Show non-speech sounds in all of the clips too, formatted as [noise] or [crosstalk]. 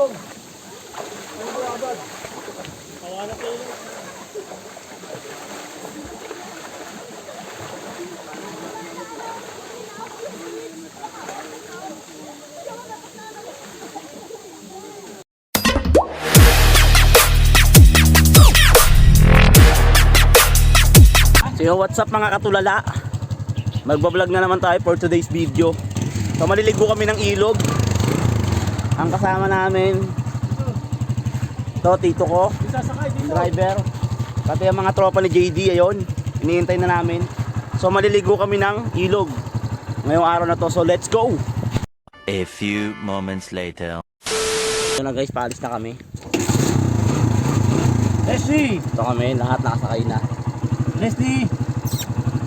ilog. Ano agad? Kawalan kayo. So what's up mga katulala? Magbablog na naman tayo for today's video. So maliligo kami ng ilog. Ang kasama namin to tito ko, driver. Pati ang mga tropa ni JD ayun. Iniintay na namin. So maliligo kami ng ilog. Ngayong araw na to. So let's go. A few moments later. Ito na guys, paalis na kami. Leslie! Ito kami, lahat nakasakay na. Leslie!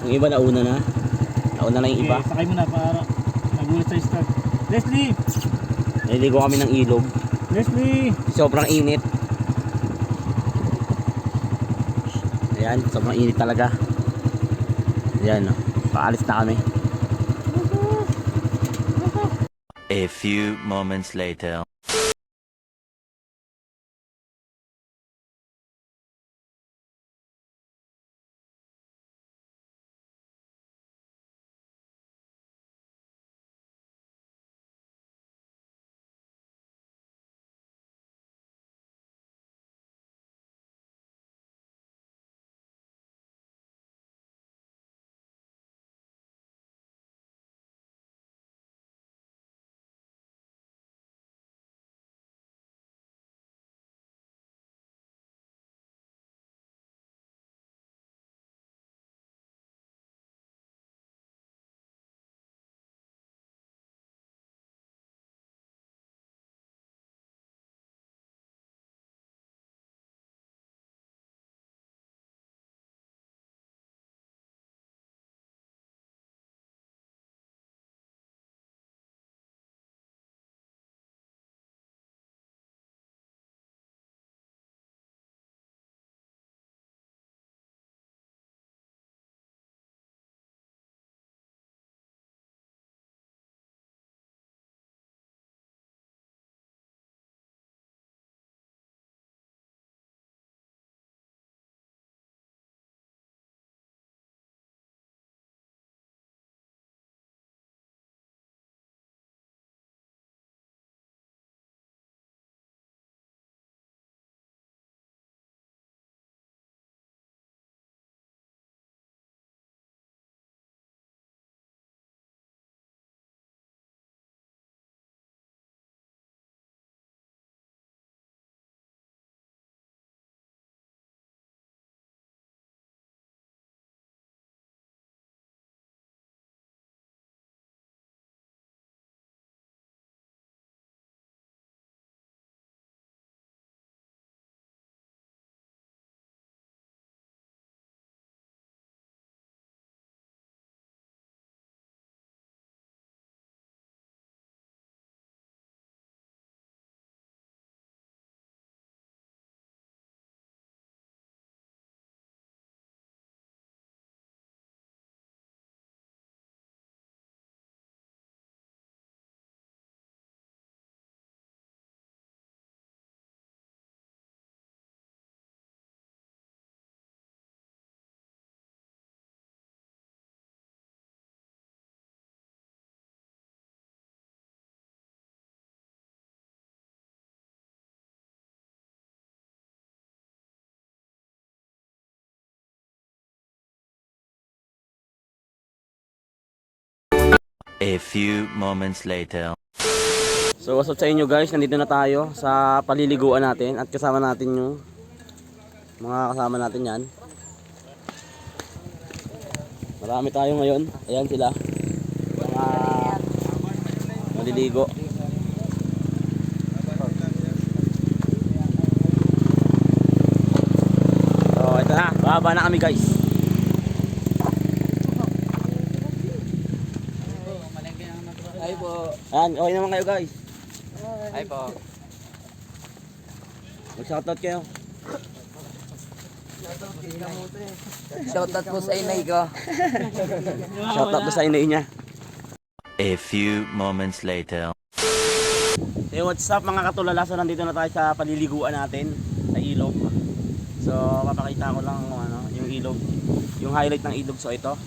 Yung iba nauna na. Nauna na yung iba. Okay, sakay mo na para nagulat sa start. Leslie! Naliligo kami ng ilog. Leslie! Sobrang init. Ayan, sobrang init talaga. Ayan, oh. paalis na kami. A few moments later. A few moments later. So what's up sa inyo guys, nandito na tayo sa paliliguan natin at kasama natin yung mga kasama natin yan. Marami tayo ngayon, ayan sila. Mga maliligo. So ito na, bababa na kami guys. Ay po. Ayan, okay naman kayo guys. Ay po. Mag-shoutout kayo. Shoutout po sa inay ko. [laughs] Shoutout doon sa inay niya. A few moments later. Hey, what's up mga katulala? So nandito na tayo sa paliliguan natin sa ilog. So papakita ko lang ano, yung ilog, yung highlight ng ilog. So ito.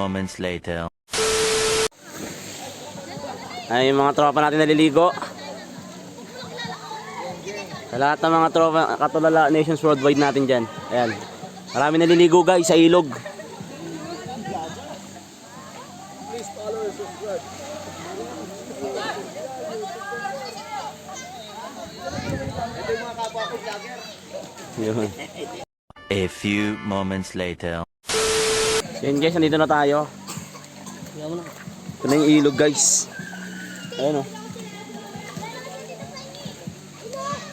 Moments later. Ay, yung mga tropa natin naliligo. Sa lahat ng mga tropa, katulala nations worldwide natin dyan. Ayan. Marami naliligo guys sa ilog. A few moments later. Yun guys, nandito na tayo. Ito na yung ilog guys. Ayan o.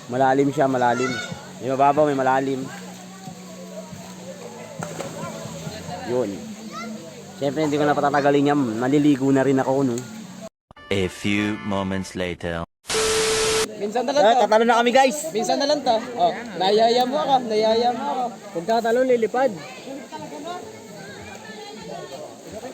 Malalim siya, malalim. May mababaw, may malalim. Yun. Siyempre hindi ko na patatagalin yan. Maliligo na rin ako no. A few moments later. Minsan na lang Ah, to. tatalo na kami guys. Minsan na lang to. Oh, nayaya mo ako. Nayaya mo ako.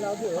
palaking koy.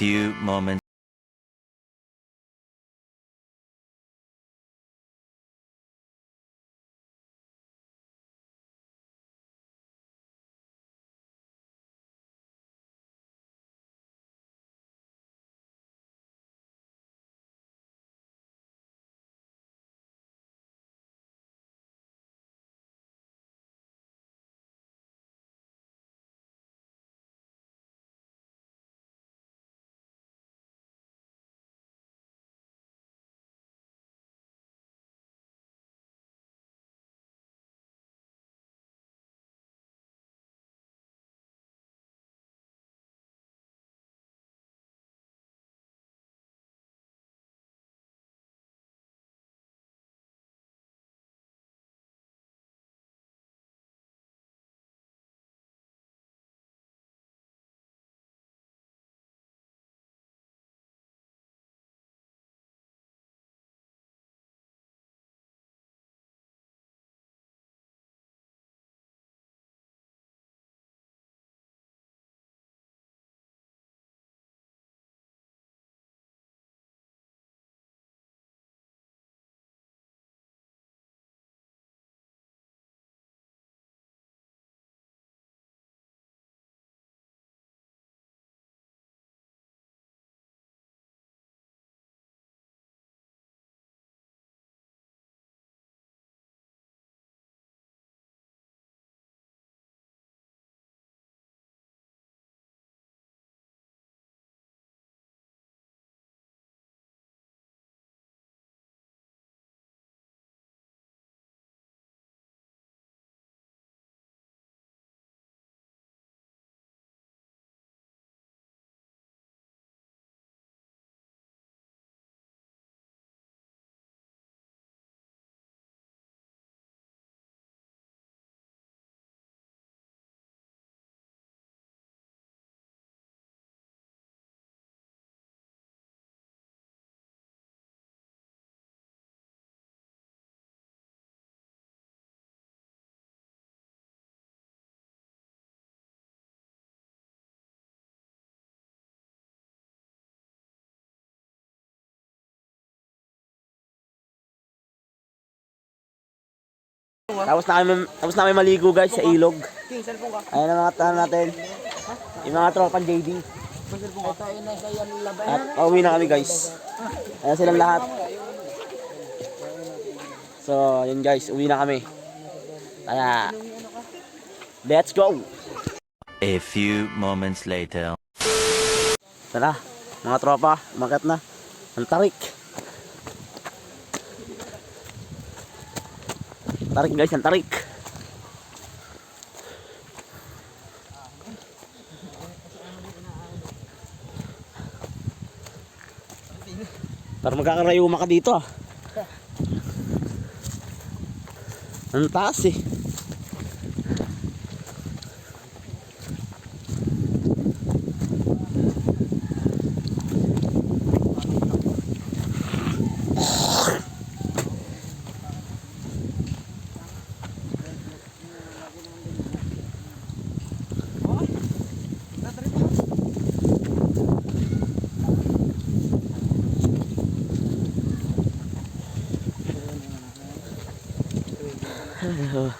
few moments Tapos na kami, tapos na kami maligo guys sa ilog. Ayan ang mga tahan natin. Yung mga tropan JD. At pauwi na kami guys. Ayan silang lahat. So, yun guys, uwi na kami. Kaya, let's go! A few moments later. Tara, mga tropa, umakyat na. Ang tarik. Tarik guys, ang tarik. Para magkakarayuma ka dito ah. Ang taas eh. A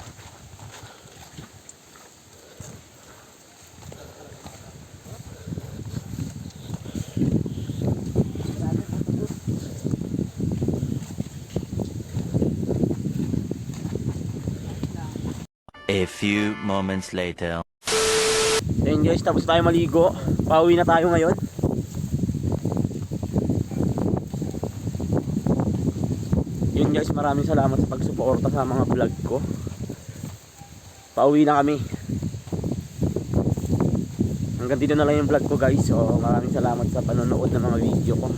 few moments later. Ayun guys, tapos tayo maligo. Pauwi na tayo ngayon. Yun guys, maraming salamat sa pagsuporta sa mga vlog ko. Pauwi na kami. Hanggang dito na lang yung vlog ko guys. So maraming salamat sa panonood ng mga video ko.